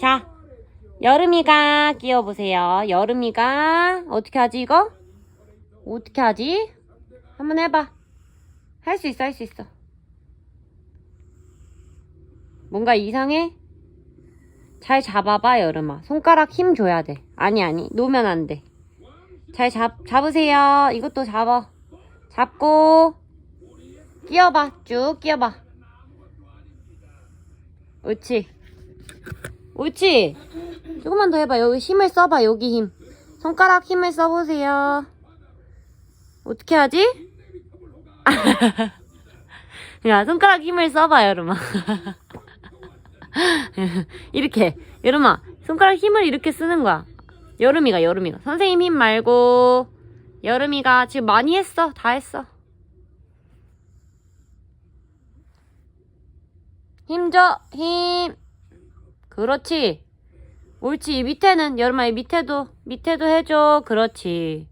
자, 여름이가 끼워보세요. 여름이가 어떻게 하지 이거? 어떻게 하지? 한번 해봐. 할 수 있어, 할 수 있어. 뭔가 이상해? 잘 잡아봐, 여름아. 손가락 힘 줘야 돼. 아니, 아니. 놓으면 안 돼. 잘 잡, 잡으세요. 이것도 잡아. 잡고, 끼워봐. 쭉 끼워봐. 옳지. 옳지. 조금만 더 해봐. 여기 힘을 써봐. 여기 힘. 손가락 힘을 써보세요. 어떻게 하지? 야, 손가락 힘을 써봐, 여름아. 이렇게. 여름아, 손가락 힘을 이렇게 쓰는 거야. 여름이가, 여름이가. 선생님 힘 말고, 여름이가 지금 많이 했어. 다 했어. 힘 줘, 힘. 그렇지. 옳지. 이 밑에는, 여름아, 이 밑에도, 밑에도 해줘. 그렇지.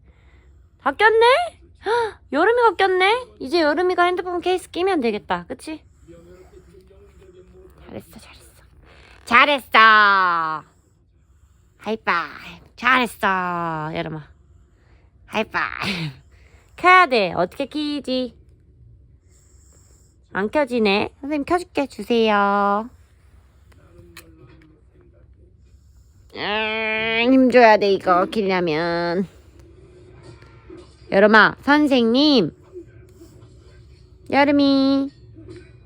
다 꼈네? 헉, 여름이가 꼈네? 이제 여름이가 핸드폰 케이스 끼면 되겠다. 그치? 잘했어, 잘했어. 잘했어! 하이파이브. 잘했어, 여름아. 하이파이브. 켜야 돼. 어떻게 키지? 안 켜지네. 선생님 켜줄게. 주세요. 음, 힘줘야 돼, 이거 키려면. 여름아, 선생님. 여름이.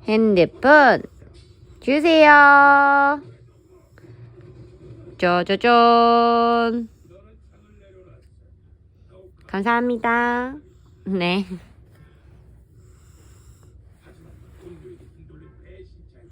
핸드폰. 주세요. 짜자잔. 감사합니다. 네.